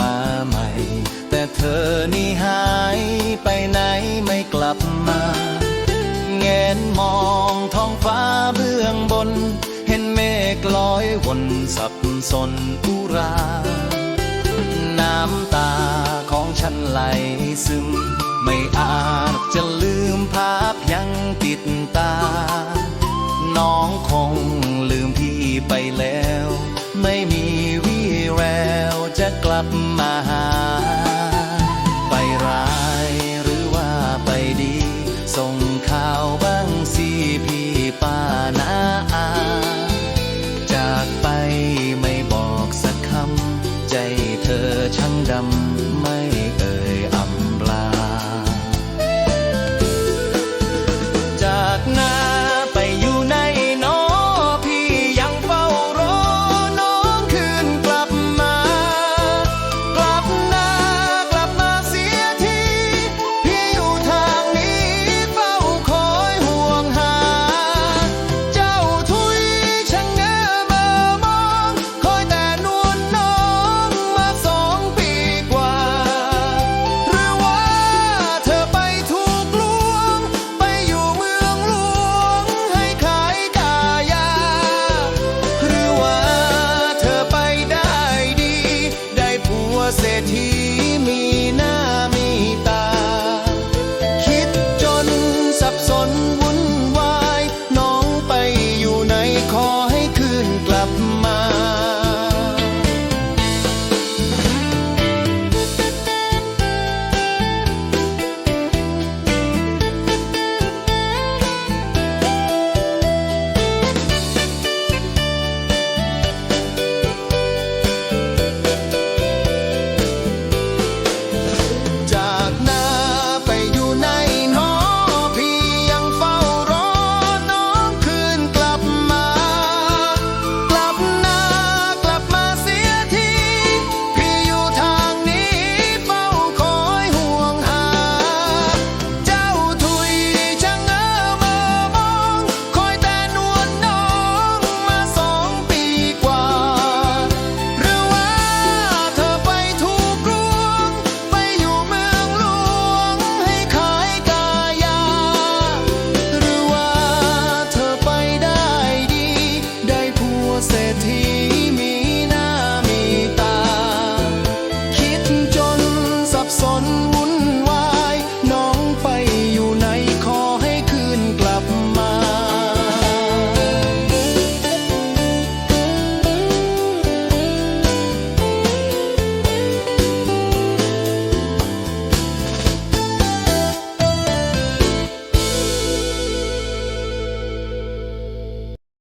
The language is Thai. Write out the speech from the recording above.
มาใหม่ แต่เธอนี่หายไปไหนไม่กลับมาแงนมองท้องฟ้าเบื้องบน เห็นเมฆลอยวนสับสนอุรา น้ำตาของฉันไหลซึม ไม่อาจจะลืมภาพยังติดตา ลับมาหา ไปร้ายหรือว่าไปดี ส่งข่าวบ้างสิพี่ป้านาอาจากไปไม่บอกสักคำ ใจเธอช่างดำ